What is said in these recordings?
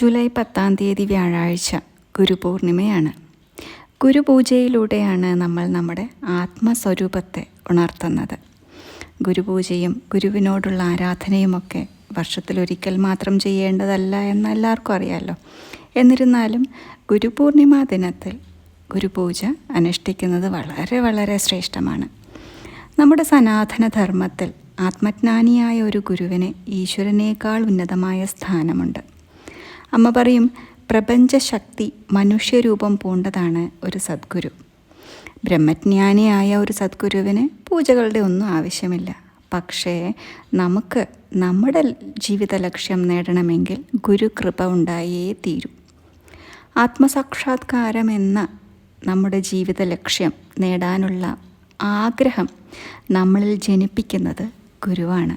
July പത്താം തീയതി വ്യാഴാഴ്ച ഗുരുപൂർണിമയാണ്. ഗുരുപൂജയിലൂടെയാണ് നമ്മൾ നമ്മുടെ ആത്മസ്വരൂപത്തെ ഉണർത്തുന്നത്. ഗുരുപൂജയും ഗുരുവിനോടുള്ള ആരാധനയുമൊക്കെ വർഷത്തിലൊരിക്കൽ മാത്രം ചെയ്യേണ്ടതല്ല എന്ന് എല്ലാവർക്കും അറിയാമല്ലോ എന്നിരുന്നാലും ഗുരുപൂർണിമ ദിനത്തിൽ ഗുരുപൂജ അനുഷ്ഠിക്കുന്നത് വളരെ വളരെ ശ്രേഷ്ഠമാണ്. നമ്മുടെ സനാതനധർമ്മത്തിൽ ആത്മജ്ഞാനിയായ ഒരു ഗുരുവിന് ഈശ്വരനേക്കാൾ ഉന്നതമായ സ്ഥാനമുണ്ട്. അമ്മ പറയും പ്രപഞ്ചശക്തി മനുഷ്യരൂപം പൂണ്ടതാണ് ഒരു സദ്ഗുരു. ബ്രഹ്മജ്ഞാനിയായ ഒരു സദ്ഗുരുവിന് പൂജകളുടെ ഒന്നും ആവശ്യമില്ല. പക്ഷേ നമുക്ക് നമ്മുടെ ജീവിത ലക്ഷ്യം നേടണമെങ്കിൽ ഗുരുകൃപ ഉണ്ടായേ തീരൂ. ആത്മസാക്ഷാത്കാരം എന്ന നമ്മുടെ ജീവിത ലക്ഷ്യം നേടാനുള്ള ആഗ്രഹം നമ്മളിൽ ജനിപ്പിക്കുന്നത് ഗുരുവാണ്.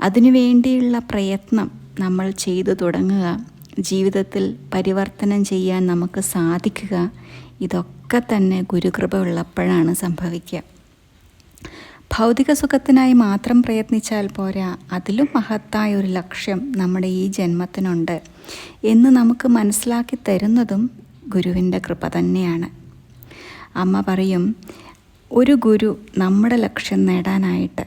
അതിനുവേണ്ടിയുള്ള പ്രയത്നം നമ്മൾ ചെയ്തു തുടങ്ങുക. ജീവിതത്തിൽ പരിവർത്തനം ചെയ്യാൻ നമുക്ക് സാധിക്കുക. ഇതൊക്കെ തന്നെ ഗുരുകൃപ ഉള്ളപ്പോഴാണ് സംഭവിക്കുക. ഭൗതിക സുഖത്തിനായി മാത്രം പ്രയത്നിച്ചാൽ പോരാ. അതിലും മഹത്തായ ഒരു ലക്ഷ്യം നമ്മുടെ ഈ ജന്മത്തിനുണ്ട് എന്ന് നമുക്ക് മനസ്സിലാക്കി തരുന്നതും ഗുരുവിന്റെ കൃപ തന്നെയാണ്. അമ്മ പറയും ഒരു ഗുരു നമ്മുടെ ലക്ഷ്യം നേടാനായിട്ട്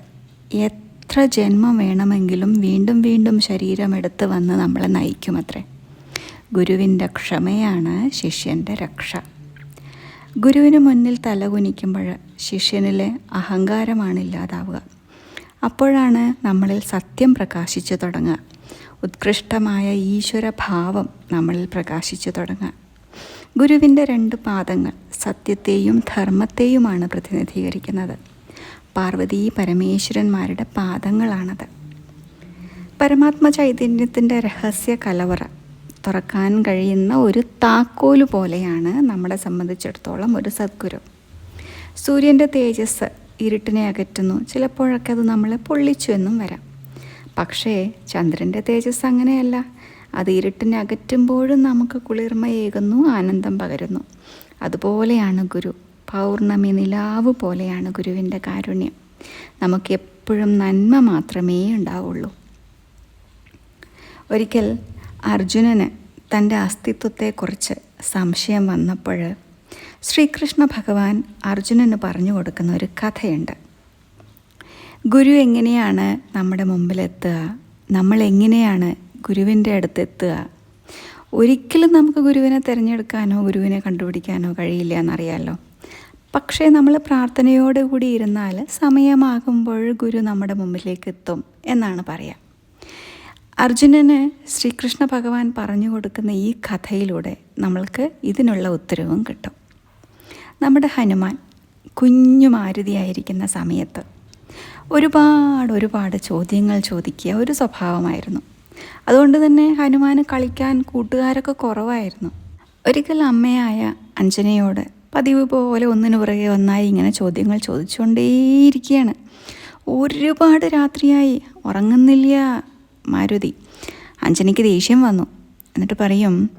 എത്ര ജന്മം വേണമെങ്കിലും വീണ്ടും വീണ്ടും ശരീരമെടുത്ത് വന്ന് നമ്മളെ നയിക്കുമത്രേ. ഗുരുവിന്റെ ക്ഷമയാണ് ശിഷ്യന്റെ രക്ഷ. ഗുരുവിന് മുന്നിൽ തലകുനിക്കുമ്പോൾ ശിഷ്യനിലെ അഹങ്കാരമാണ് ഇല്ലാതാവുക. അപ്പോഴാണ് നമ്മളിൽ സത്യം പ്രകാശിച്ചു തുടങ്ങുക. ഉത്കൃഷ്ടമായ ഈശ്വരഭാവം നമ്മളിൽ പ്രകാശിച്ചു തുടങ്ങുക. ഗുരുവിന്റെ രണ്ട് പാദങ്ങൾ സത്യത്തെയും ധർമ്മത്തെയുമാണ് പ്രതിനിധീകരിക്കുന്നത്. പാർവതീ പരമേശ്വരന്മാരുടെ പാദങ്ങളാണത്. പരമാത്മ ചൈതന്യത്തിന്റെ രഹസ്യ കലവറ. തുറക്കാൻ കഴിയുന്ന ഒരു താക്കോൽ പോലെയാണ് നമ്മളെ സംബന്ധിച്ചിടത്തോളം ഒരു സദ്ഗുരു. സൂര്യന്റെ തേജസ് ഇരുട്ടിനെ അകറ്റുന്നു. ചിലപ്പോഴൊക്കെ അത് നമ്മളെ പൊള്ളിച്ചു എന്നും വരാം. പക്ഷേ ചന്ദ്രന്റെ തേജസ് അങ്ങനെയല്ല. അത് ഇരുട്ടിനെ അകറ്റുമ്പോഴും നമുക്ക് കുളിർമയേകുന്നു ആനന്ദം പകരുന്നു. അതുപോലെയാണ് ഗുരു. പൗർണമി നിലാവ് പോലെയാണ് ഗുരുവിന്റെ കാരുണ്യം. നമുക്ക് എപ്പോഴും നന്മ മാത്രമേ ഉണ്ടാവുള്ളൂ. ഒരിക്കൽ അർജുനന് തന്റെ അസ്തിത്വത്തെക്കുറിച്ച് സംശയം വന്നപ്പോൾ ശ്രീകൃഷ്ണ ഭഗവാൻ അർജുനന് പറഞ്ഞു കൊടുക്കുന്ന ഒരു കഥയുണ്ട്. ഗുരു എങ്ങനെയാണ് നമ്മുടെ മുമ്പിലെത്തുക? നമ്മൾ എങ്ങനെയാണ് ഗുരുവിന്റെ അടുത്തെത്തുക? ഒരിക്കലും നമുക്ക് ഗുരുവിനെ തിരഞ്ഞെടുക്കാനോ ഗുരുവിനെ കണ്ടുപിടിക്കാനോ കഴിയില്ല എന്നറിയാമല്ലോ പക്ഷേ നമ്മൾ പ്രാർത്ഥനയോടുകൂടി ഇരുന്നാൽ സമയമാകുമ്പോൾ ഗുരു നമ്മുടെ മുമ്പിലേക്ക് എത്തും എന്നാണ് പറയാം. അർജുനന് ശ്രീകൃഷ്ണ ഭഗവാൻ പറഞ്ഞു കൊടുക്കുന്ന ഈ കഥയിലൂടെ നമ്മൾക്ക് ഇതിനുള്ള ഉത്തരവും കിട്ടും. നമ്മുടെ ഹനുമാൻ കുഞ്ഞു മാരുതിയായിരിക്കുന്ന സമയത്ത് ഒരുപാട് ഒരുപാട് ചോദ്യങ്ങൾ ചോദിക്കുക ഒരു സ്വഭാവമായിരുന്നു. അതുകൊണ്ട് തന്നെ ഹനുമാന് കളിക്കാൻ കൂട്ടുകാരൊക്കെ കുറവായിരുന്നു. ഒരിക്കൽ അമ്മയായ അഞ്ജനയോട് പതിവ് പോലെ ഒന്നിനു പുറകെ ഒന്നായി ഇങ്ങനെ ചോദ്യങ്ങൾ ചോദിച്ചുകൊണ്ടേയിരിക്കുകയാണ്. ഒരുപാട് രാത്രിയായി. ഉറങ്ങുന്നില്ല മാരുതി. അഞ്ജനയ്ക്ക് ദേഷ്യം വന്നു. എന്നിട്ട് പറയും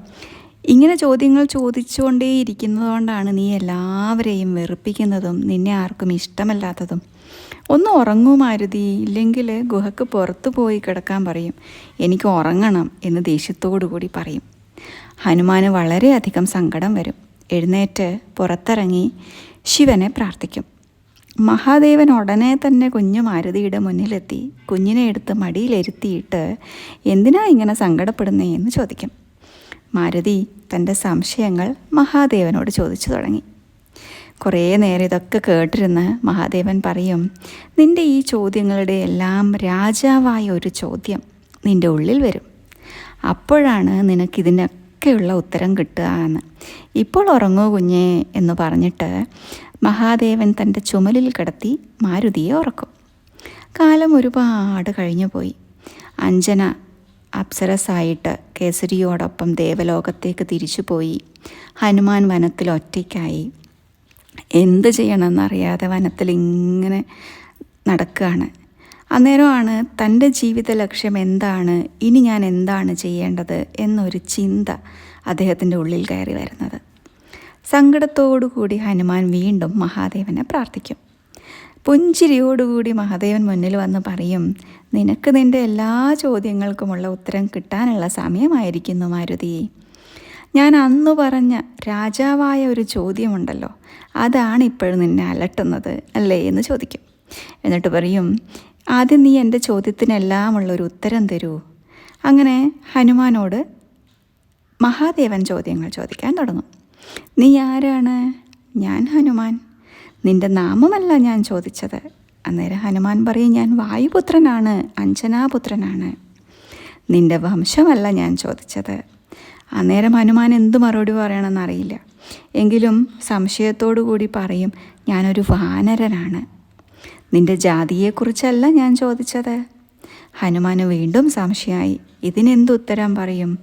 ഇങ്ങനെ ചോദ്യങ്ങൾ ചോദിച്ചുകൊണ്ടേ ഇരിക്കുന്നതുകൊണ്ടാണ് നീ എല്ലാവരെയും വെറുപ്പിക്കുന്നതും നിന്നെ ആർക്കും ഇഷ്ടമല്ലാത്തതും. ഒന്ന് ഉറങ്ങൂ മാരുതി. ഇല്ലെങ്കിൽ ഗുഹക്ക് പുറത്തു പോയി കിടക്കാൻ പറയും. എനിക്ക് ഉറങ്ങണം എന്ന് ദേഷ്യത്തോടു കൂടി പറയും. ഹനുമാന് വളരെയധികം സങ്കടം വരും. എഴുന്നേറ്റ് പുറത്തിറങ്ങി ശിവനെ പ്രാർത്ഥിക്കും. മഹാദേവൻ ഉടനെ തന്നെ കുഞ്ഞു മാരുതിയുടെ മുന്നിലെത്തി കുഞ്ഞിനെ എടുത്ത് മടിയിലിരുത്തിയിട്ട് എന്തിനാ ഇങ്ങനെ സങ്കടപ്പെടുന്നേ എന്ന് ചോദിക്കും. മാരുതി തന്റെ സംശയങ്ങൾ മഹാദേവനോട് ചോദിച്ചു തുടങ്ങി. കുറേ നേരം ഇതൊക്കെ കേട്ടിരുന്ന് മഹാദേവൻ പറയും നിന്റെ ഈ ചോദ്യങ്ങളുടെ എല്ലാം രാജാവായ ഒരു ചോദ്യം നിന്റെ ഉള്ളിൽ വരും. അപ്പോഴാണ് നിനക്കിതിനൊക്കെയുള്ള ഉത്തരം കിട്ടുക എന്ന് ഇപ്പോൾ ഉറങ്ങൂ കുഞ്ഞേ എന്ന് പറഞ്ഞിട്ട് മഹാദേവൻ തന്റെ ചുമലിൽ കിടത്തി മാരുതിയെ ഉറക്കും. കാലം ഒരുപാട് കഴിഞ്ഞു പോയി. അഞ്ജന അപ്സരസായിട്ട് കേസരിയോടൊപ്പം ദേവലോകത്തേക്ക് തിരിച്ചു പോയി. ഹനുമാൻ വനത്തിൽ ഒറ്റയ്ക്കായി. എന്ത് ചെയ്യണമെന്നറിയാതെ വനത്തിൽ ഇങ്ങനെ നടക്കുകയാണ്. അന്നേരമാണ് തന്റെ ജീവിത ലക്ഷ്യം എന്താണ്? ഇനി ഞാൻ എന്താണ് ചെയ്യേണ്ടത്? എന്നൊരു ചിന്ത അദ്ദേഹത്തിന്റെ ഉള്ളിൽ കയറി വരുന്നത്. സങ്കടത്തോടു കൂടി ഹനുമാൻ വീണ്ടും മഹാദേവനെ പ്രാർത്ഥിക്കും. പുഞ്ചിരിയോടുകൂടി മഹാദേവൻ മുന്നിൽ വന്ന് പറയും നിനക്ക് നിന്റെ എല്ലാ ചോദ്യങ്ങൾക്കുമുള്ള ഉത്തരം കിട്ടാനുള്ള സമയമായിരിക്കുന്നു മാരുതി. ഞാൻ അന്ന് പറഞ്ഞ രാജാവായ ഒരു ചോദ്യമുണ്ടല്ലോ അതാണ് ഇപ്പോഴും നിന്നെ അലട്ടുന്നത് അല്ലേ? എന്ന് ചോദിക്കും. എന്നിട്ട് പറയും ആദ്യം നീ എന്റെ ചോദ്യത്തിനെല്ലാമുള്ളൊരു ഉത്തരം തരൂ. അങ്ങനെ ഹനുമാനോട് മഹാദേവൻ ചോദ്യങ്ങൾ ചോദിക്കാൻ തുടങ്ങും. നീ ആരാണ്? ഞാൻ ഹനുമാൻ. നിന്റെ നാമമല്ല ഞാൻ ചോദിച്ചത്. അന്നേരം ഹനുമാൻ പറയും ഞാൻ വായുപുത്രനാണ് അഞ്ജനാപുത്രനാണ്. നിന്റെ വംശമല്ല ഞാൻ ചോദിച്ചത്. അന്നേരം ഹനുമാൻ എന്ത് മറുപടി പറയണമെന്നറിയില്ല എങ്കിലും സംശയത്തോടു കൂടി പറയും ഞാനൊരു വാനരനാണ്. നിന്റെ ജാതിയെക്കുറിച്ചല്ല ഞാൻ ചോദിച്ചത്. ഹനുമാന് വീണ്ടും സംശയമായി ഇതിനെന്തുത്തരം പറയും?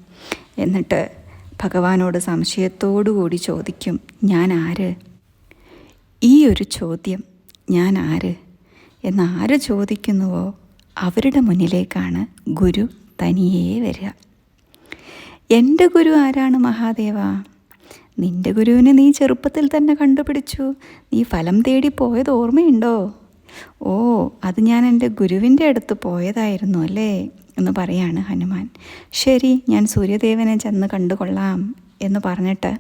എന്നിട്ട് ഭഗവാനോട് സംശയത്തോടു കൂടി ചോദിക്കും ഞാൻ ആര്? ഈ ഒരു ചോദ്യം ഞാൻ ആര്? എന്ന് ആര് ചോദിക്കുന്നുവോ അവരുടെ മുന്നിലേക്കാണ് ഗുരു തനിയേ വരിക. എന്റെ ഗുരു ആരാണ് മഹാദേവ? നിന്റെ ഗുരുവിനെ നീ ചെറുപ്പത്തിൽ തന്നെ കണ്ടുപിടിച്ചു. നീ ഫലം തേടി പോയത് ഓർമ്മയുണ്ടോ? ഓ അത് ഞാൻ എന്റെ ഗുരുവിന്റെ അടുത്ത് പോയതായിരുന്നു അല്ലേ? എന്ന് പറയാണ് ഹനുമാൻ. ശരി ഞാൻ സൂര്യദേവനെ ചെന്ന് കണ്ടുകൊള്ളാം എന്ന് പറഞ്ഞിട്ട്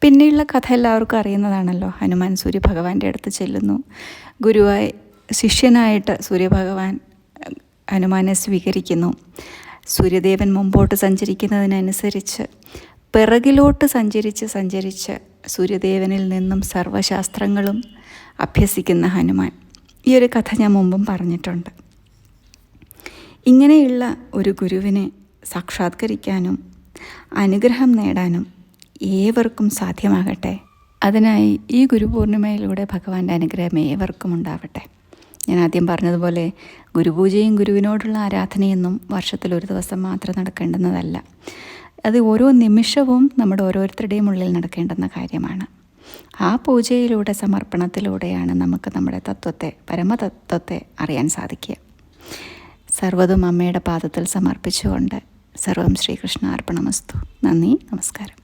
പിന്നെയുള്ള കഥ എല്ലാവർക്കും അറിയുന്നതാണല്ലോ. ഹനുമാൻ സൂര്യഭഗവാന്റെ അടുത്ത് ചെല്ലുന്നു. ഗുരുവായി ശിഷ്യനായിട്ട് സൂര്യഭഗവാൻ ഹനുമാനെ സ്വീകരിക്കുന്നു. സൂര്യദേവൻ മുമ്പോട്ട് സഞ്ചരിക്കുന്നതിനനുസരിച്ച് പിറകിലോട്ട് സഞ്ചരിച്ച് സഞ്ചരിച്ച് സൂര്യദേവനിൽ നിന്നും സർവശാസ്ത്രങ്ങളും അഭ്യസിക്കുന്ന ഹനുമാൻ. ഈ ഒരു കഥ ഞാൻ മുമ്പും പറഞ്ഞിട്ടുണ്ട്. ഇങ്ങനെയുള്ള ഒരു ഗുരുവിനെ സാക്ഷാത്കരിക്കാനും അനുഗ്രഹം നേടാനും ഏവർക്കും സാധ്യമാകട്ടെ. അതിനായി ഈ ഗുരുപൂർണിമയിലൂടെ ഭഗവാന്റെ അനുഗ്രഹം ഏവർക്കും ഉണ്ടാവട്ടെ. ഞാൻ ആദ്യം പറഞ്ഞതുപോലെ ഗുരുപൂജയും ഗുരുവിനോടുള്ള ആരാധനയൊന്നും വർഷത്തിൽ ഒരു ദിവസം മാത്രം നടക്കേണ്ടുന്നതല്ല. അത് ഓരോ നിമിഷവും നമ്മുടെ ഓരോരുത്തരുടെയും ഉള്ളിൽ നടക്കേണ്ടുന്ന കാര്യമാണ്. ആ പൂജയിലൂടെ സമർപ്പണത്തിലൂടെയാണ് നമുക്ക് നമ്മുടെ തത്വത്തെ പരമതത്വത്തെ അറിയാൻ സാധിക്കുക. സർവതും അമ്മയുടെ പാദത്തിൽ സമർപ്പിച്ചുകൊണ്ട് സർവം ശ്രീകൃഷ്ണ അർപ്പണമസ്തു നന്ദി നമസ്കാരം.